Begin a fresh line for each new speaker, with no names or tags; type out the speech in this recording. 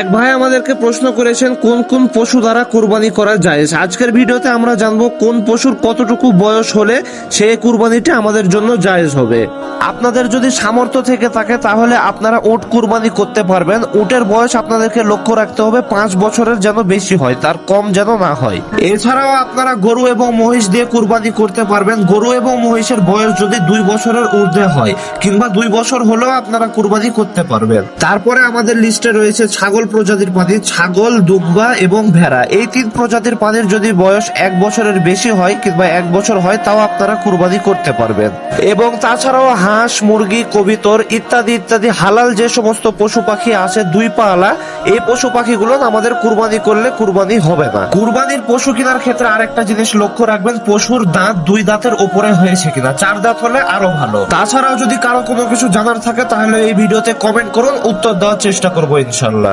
এক ভাই আমাদেরকে প্রশ্ন করেছেন, কোন কোন পশু দ্বারা কুরবানি করা যায়? আজকের ভিডিওতে আমরা জানব কোন পশুর কতটুকু বয়স হলে সেই কুরবানিটা আমাদের জন্য জায়েজ হবে। আপনাদের যদি সামর্থ্য থেকে থাকে, তাহলে আপনারা উট কুরবানি করতে পারবেন। উটের বয়স আপনাদেরকে লক্ষ্য রাখতে হবে, পাঁচ বছরের যেন বেশি হয়, তার কম যেন না হয়। এছাড়াও আপনারা গরু এবং মহিষ দিয়ে কুরবানি করতে পারবেন। গরু এবং মহিষের বয়স যদি দুই বছরের ঊর্ধ্বে হয়, কিংবা দুই বছর হলেও আপনারা কুরবানি করতে পারবেন। তারপরে আমাদের লিস্টে রয়েছে ছাগল প্রজাতির পানি ছাগল দুম্বা এবং ভেড়া। এই তিন প্রজাতির পানির যদি বয়স এক বছরের বেশি হয় কিংবা এক বছর হয়, তাও আপনারা কুরবানি করতে পারবেন। এবং তাছাড়াও হাঁস, মুরগি, কবিতর ইত্যাদি ইত্যাদি, হালাল যে সমস্ত পশু পাখি আছে, দুই পালা, এই পশু পাখিগুলো আমাদের কুরবানি করলে কুরবানি হবে না। কুরবানির পশু কেনার ক্ষেত্রে আরেকটা জিনিস লক্ষ্য রাখবেন, পশুর দাঁত দুই দাঁতের ওপরে হয়েছে কিনা। চার দাঁত হলে আরও ভালো। তাছাড়াও যদি কারও কোনো কিছু জানার থাকে, তাহলে এই ভিডিওতে কমেন্ট করুন, উত্তর দেওয়ার চেষ্টা করব ইনশাল্লাহ